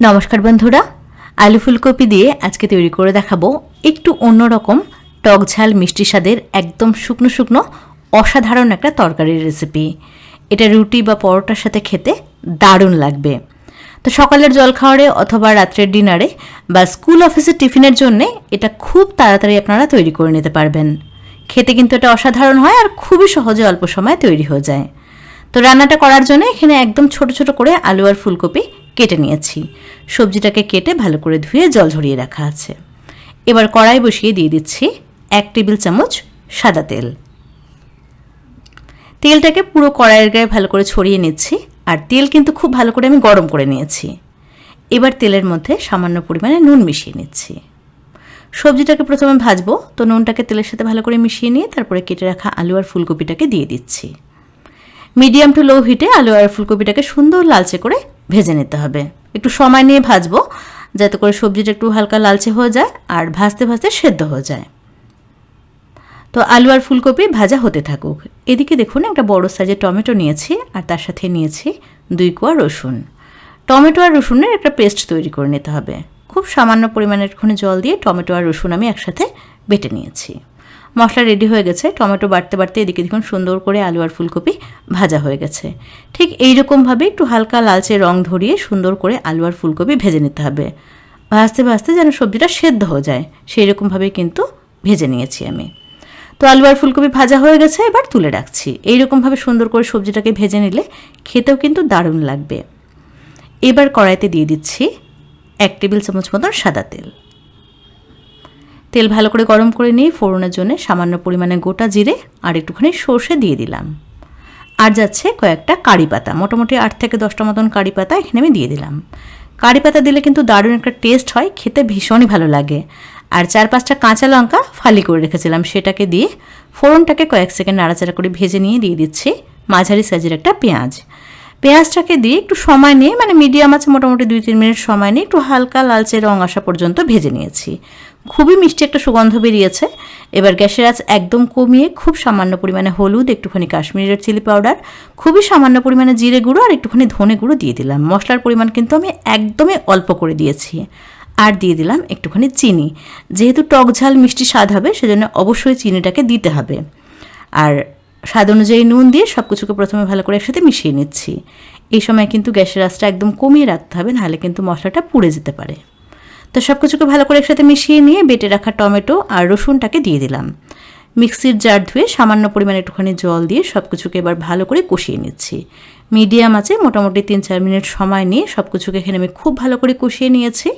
নমস্কার বন্ধুরা, আলু ফুলকপি দিয়ে আজকে তৈরি করে দেখাবো একটু অন্যরকম টক ঝাল মিষ্টি স্বাদের একদম শুকনো শুকনো অসাধারণ একটা তরকারির রেসিপি এটা রুটি বা পরোটার সাথে খেতে দারুণ লাগবে। তো সকালের জলখাওয়ারে অথবা রাত্রের ডিনারে বা স্কুল অফিসের টিফিনের জন্য এটা খুব তাড়াতাড়ি আপনারা তৈরি করে নিতে পারবেন। খেতে কিন্তু এটা অসাধারণ হয় আর খুবই সহজে অল্প সময়ে তৈরি হয়ে যায়। তো রান্নাটা করার জন্য এখানে একদম ছোট ছোট করে আলু আর ফুলকপি কেটে নিয়েছি। সবজিটাকে কেটে ভালো করে ধুয়ে জল ঝরিয়ে রাখা আছে। এবার কড়াই বসিয়ে দিয়ে দিচ্ছি এক টেবিল চামচ সাদা তেল। তেলটাকে পুরো কড়াইয়ের গায়ে ভালো করে ছড়িয়ে নিচ্ছি আর তেল কিন্তু খুব ভালো করে আমি গরম করে নিয়েছি। এবার তেলের মধ্যে সামান্য পরিমাণে নুন মিশিয়ে নিচ্ছি। সবজিটাকে প্রথমে ভাজবো, তো নুনটাকে তেলের সাথে ভালো করে মিশিয়ে নিয়ে তারপরে কেটে রাখা আলু আর ফুলকপিটাকে দিয়ে দিচ্ছি। মিডিয়াম টু লো হিটে আলু আর ফুলকপিটাকে সুন্দর লালচে করে ভেজে নিতে হবে। একটু সময় নিয়ে ভাজবো, যাতে করে সবজিটা একটু হালকা লালচে হয়ে যায় আর ভাজতে ভাজতে সেদ্ধ হয়ে যায়। তো আলু আর ফুলকপি ভাজা হতে থাকুক। এদিকে দেখুন, একটা বড় সাইজের টমেটো নিয়েছি আর তার সাথে নিয়েছি দুই কোয়া রসুন। টমেটো আর রসুনের একটা পেস্ট তৈরি করে নিতে হবে। খুব সামান্য পরিমাণের জল দিয়ে টমেটো আর রসুন আমি একসাথে বেটে নিয়েছি। মশলা রেডি হয়ে গেছে। টমেটো বাড়তে বাড়তে এদিকে দেখুন সুন্দর করে আলু আর ফুলকপি ভাজা হয়ে গেছে। ঠিক এই রকমভাবে একটু হালকা লালচে রং ধরিয়ে সুন্দর করে আলু আর ফুলকপি ভেজে নিতে হবে। ভাজতে ভাজতে যেন সবজিটা সেদ্ধ হয়ে যায় সেই রকমভাবেই কিন্তু ভেজে নিয়েছি আমি। তো আলু আর ফুলকপি ভাজা হয়ে গেছে, এবার তুলে রাখছি। এইরকমভাবে সুন্দর করে সবজিটাকে ভেজে নিলে খেতেও কিন্তু দারুণ লাগবে। এবার কড়াইতে দিয়ে দিচ্ছি এক টেবিল চামচ মতন সাদা তেল। তেল ভালো করে গরম করে নিয়ে ফোড়নের জন্য সামান্য পরিমাণে গোটা জিরে আর একটুখানি সর্ষে দিয়ে দিলাম। আর যাচ্ছে কয়েকটা কারি পাতা। মোটামুটি আট থেকে দশটা মতন কারি পাতা এখানে আমি দিয়ে দিলাম। কারি পাতা দিলে কিন্তু দারুণ একটা টেস্ট হয়, খেতে ভীষণই ভালো লাগে। আর চার পাঁচটা কাঁচা লঙ্কা ফালি করে রেখেছিলাম, সেটাকে দিয়ে ফোড়নটাকে কয়েক সেকেন্ড নাড়াচাড়া করে ভেজে নিয়ে দিয়ে দিচ্ছি মাঝারি সাইজের একটা পেঁয়াজ। পেঁয়াজটাকে দিয়ে একটু সময় নিয়ে মানে মিডিয়াম আছে, মোটামুটি দুই তিন মিনিট সময় নিয়ে একটু হালকা লালচে রং আসা পর্যন্ত ভেজে নিয়েছি। খুবই মিষ্টি একটা সুগন্ধ বেরিয়েছে। এবার গ্যাসের আঁচ একদম কমিয়ে খুব সামান্য পরিমাণে হলুদ, একটুখানি কাশ্মীরের চিলি পাউডার খুবই সামান্য পরিমাণে জিরে গুঁড়ো আর একটুখানি ধনে গুঁড়ো দিয়ে দিলাম। মশলার পরিমাণ কিন্তু আমি একদমই অল্প করে দিয়েছি। আর দিয়ে দিলাম একটুখানি চিনি। যেহেতু টক ঝাল মিষ্টি স্বাদ হবে, সেজন্য অবশ্যই চিনিটাকে দিতে হবে। আর স্বাদ অনুযায়ী নুন দিয়ে সব কিছুকে প্রথমে ভালো করে একসাথে মিশিয়ে নিচ্ছি। এই সময় কিন্তু গ্যাসের আঁচটা একদম কমিয়ে রাখতে হবে, নাহলে কিন্তু মশলাটা পুড়ে যেতে পারে। তো সব কিছুকে ভালো করে একসাথে মিশিয়ে নিয়ে বেটে রাখা টমেটো আর রসুনটাকে দিয়ে দিলাম। মিক্সির জার ধুয়ে সামান্য পরিমাণে একটুখানি জল দিয়ে সব কিছুকে এবার ভালো করে কষিয়ে নিচ্ছি। মিডিয়াম আছে, মোটামুটি তিন চার মিনিট সময় নিয়ে সব কিছুকে এখানে আমি খুব ভালো করে কষিয়ে নিয়েছি।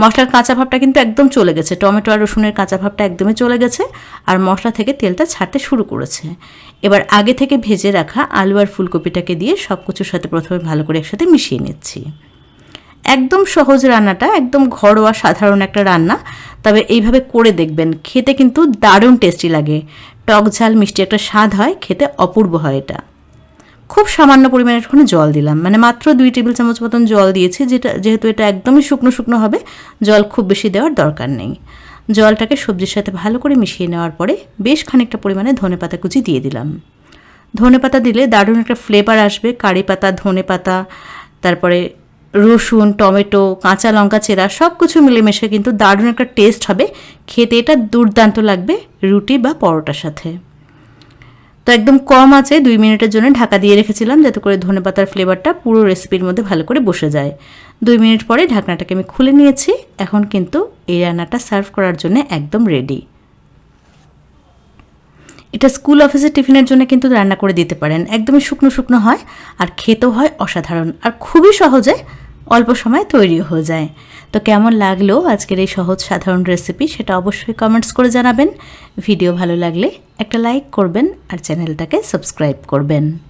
মশলার কাঁচা ভাবটা কিন্তু একদম চলে গেছে, টমেটো আর রসুনের কাঁচা ভাবটা একদমই চলে গেছে আর মশলা থেকে তেলটা ছাড়তে শুরু করেছে। এবার আগে থেকে ভেজে রাখা আলু আর ফুলকপিটাকে দিয়ে সব কিছুর সাথে প্রথমে ভালো করে একসাথে মিশিয়ে নিচ্ছি। একদম সহজ রান্নাটা, একদম ঘরোয়া সাধারণ একটা রান্না। তবে এইভাবে করে দেখবেন, খেতে কিন্তু দারুণ টেস্টি লাগে। টক ঝাল, মিষ্টি একটা স্বাদ হয়, খেতে অপূর্ব হয় এটা। খুব সামান্য পরিমাণে একটুখানি জল দিলাম। মানে মাত্র দুই টেবিল চামচ মতন জল দিয়েছি, যেটা, যেহেতু এটা একদমই শুকনো শুকনো হবে, জল খুব বেশি দেওয়ার দরকার নেই। জলটাকে সবজির সাথে ভালো করে মিশিয়ে নেওয়ার পরে বেশ খানিকটা পরিমাণে ধনে পাতা কুচি দিয়ে দিলাম। ধনে পাতা দিলে দারুণ একটা ফ্লেভার আসবে, কারি পাতা, ধনে পাতা, তারপরে রসুন, টমেটো, কাঁচা লঙ্কা, চেরা সব কিছু মিলেমিশে কিন্তু দারুণ একটা টেস্ট হবে। খেতে এটা দুর্দান্ত লাগবে রুটি বা পরোটার সাথে। তো একদম কম আছে, দুই মিনিটের জন্য ঢাকা দিয়ে রেখেছিলাম যাতে করে ধনে পাতার ফ্লেভারটা পুরো রেসিপির মধ্যে ভালো করে বসে যায়। দুই মিনিট পরে ঢাকনাটাকে আমি খুলে নিয়েছি। এখন কিন্তু এই রান্নাটা সার্ভ করার জন্য একদম রেডি এটা স্কুল অফিসের টিফিনের জন্য কিন্তু রান্না করে দিতে পারেন। একদমই শুকনো শুকনো হয় আর খেতেও হয় অসাধারণ। আর খুবই সহজে অল্প সময় তৈরি হয়ে যায়। তো কেমন লাগল আজকের এই সহজ সাধারণ রেসিপি সেটা অবশ্যই কমেন্টস করে জানাবেন। ভিডিও ভালো লাগলে একটা লাইক করবেন আর চ্যানেলটাকে সাবস্ক্রাইব করবেন।